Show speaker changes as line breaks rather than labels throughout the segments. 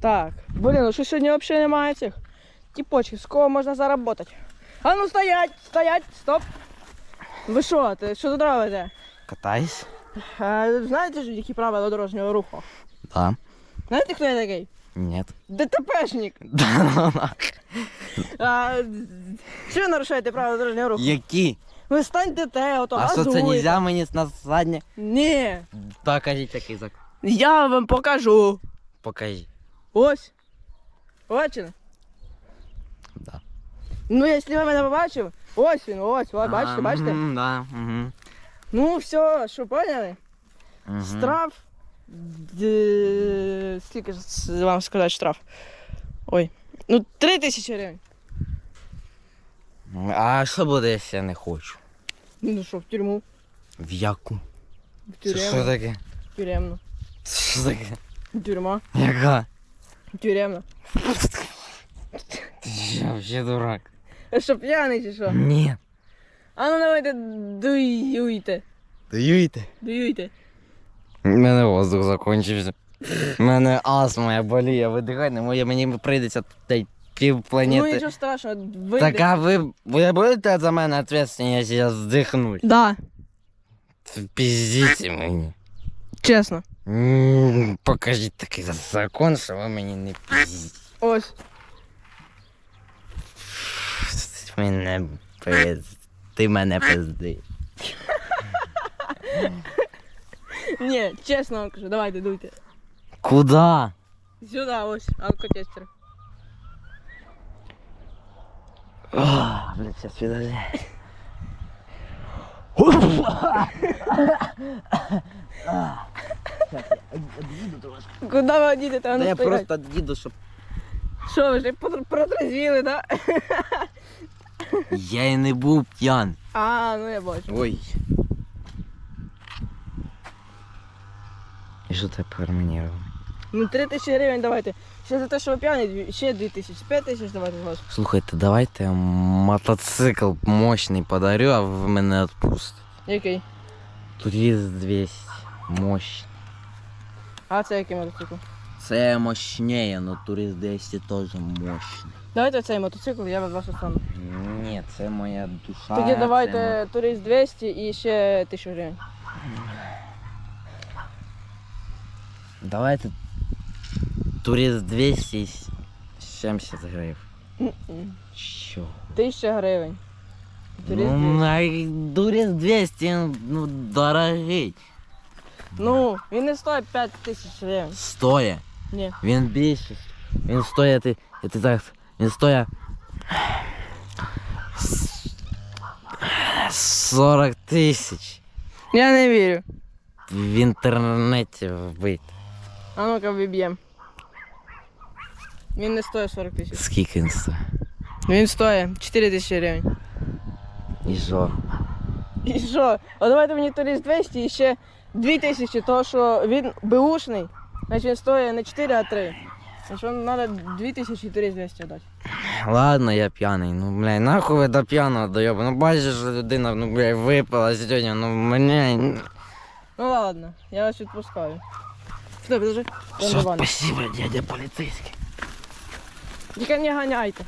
Так, блін, ну що сьогодні взагалі немає цих тіпочків, з кого можна заработати. А ну стоять, стоять, стоп. Ви що, ти що тут робите?
Катайся.
А, знаєте ж, які правила дорожнього руху?
Да.
Знаєте, хто я такий?
Нет.
ДТПшник.
Да ну.
А, що ви нарушаєте правила дорожнього руху?
Які?
Ви станьте те, ото
А що це
газуєте.
нельзя мені на заднє?
Ні,
Покажіть такий закон.
я вам покажу.
Покажи.
Ось. Бачили?
Да.
Ну, якщо ви мене побачив, ось він, ось, ось, бачите, бачите?
мгм, Да. Угу.
Ну, все, що поняли? Штраф. д- Скільки ж с- вам сказати штраф? Ой. Ну, три тисячі гривень.
А що буде, якщо я не хочу?
Ну що, в тюрму?
В яку?
В
Це що таке?
В тюремну.
Це Що таке?
Тюрма.
Яка?
Тюремна.
Ти що, вообще дурак?
Ви що, п'яний чи що?
Ні.
А ну давайте дуюйте.
Даєте?
Дуюйте.
У мене воздух закончився. У мене астма, я болію, видихати не можу, мені прийдеться тут пів
Ну
планети.
нічого страшного, вийде.
Так а ви, ви будете за мене відповідальні, якщо я здихнусь?
Да,
Піздіть мені.
чесно.
Покажіть такий закон, що ви мені не піздіть.
Ось.
Мене пиз... Ти мене пизди.
Ні, чесно вам кажу, давайте дуйте.
Куда?
Сюди ось, алкотестер.
Ох, Блядь, сейчас подожди.
Куди ви одійдете? А
Да
ну
я просто їду, щоб...
Що ви вже потр- протрезвіли, да?
Я і не був п'ян.
А, ну я бачу.
Ой. І що тепер мені робити?
Ну, три тисячі гривень давайте. Ще за те, що ви п'яні, ще дві тисячі. П'ять тисяч давайте з вас.
Слухайте, давайте я мотоцикл мощний подарю, а ви мене відпустите.
Який?
Турист 200. Мощний.
А це який мотоцикл?
Це мощніє, но турист 200 теж мощний.
Давайте цей мотоцикл, я від вас остану.
Ні, це моя душа.
Тоді
це
давайте турист 200 і ще тисячу гривень.
Давайте турист 200 і 70 гривень.
М-м.
Що?
Тисяча гривень. Турист
Ну,
200.
а турист 200, ну, дорогий.
Ну, він не стоїть 5 тисяч гривень.
Стоя.
Ні.
Він більше. Він стоїть, ти, ти так, він стоїть 40 тисяч.
Я не вірю.
В інтернеті вбити.
А ну-ка виб'єм. Він не стоїть 40 тисяч.
Скільки він стоїть?
Він стоїть 4 тисячі гривень.
І що?
І що? А давайте мені турист 200 і ще 2 тисячі, того що він беушний, значить він стоїть не 4, а 3. Значить вам треба 2 тисячі турист 200 дати.
Ладно, я п'яний. Ну, блядь, нахуй ви до п'яного дойоба. Ну бачиш, що людина, ну, блядь, випила сьогодні, ну мене.
Ну ладно, я вас відпускаю. Стой, подожди.
Все,
Іван
спасибо, дядя поліцейський.
Тільки не ганяйте.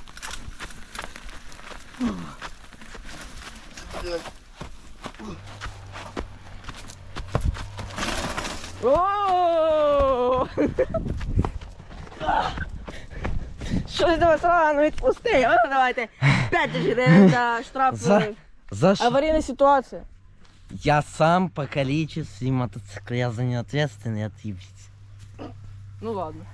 Щось до вас рано відпусти. О, давайте. 5 тисяч гривень за штраф.
За-
е,
За що?
Аварійна ситуація.
Я сам по количеству мотоцикла, я за нее ответственный, отъебись.
Ну ладно.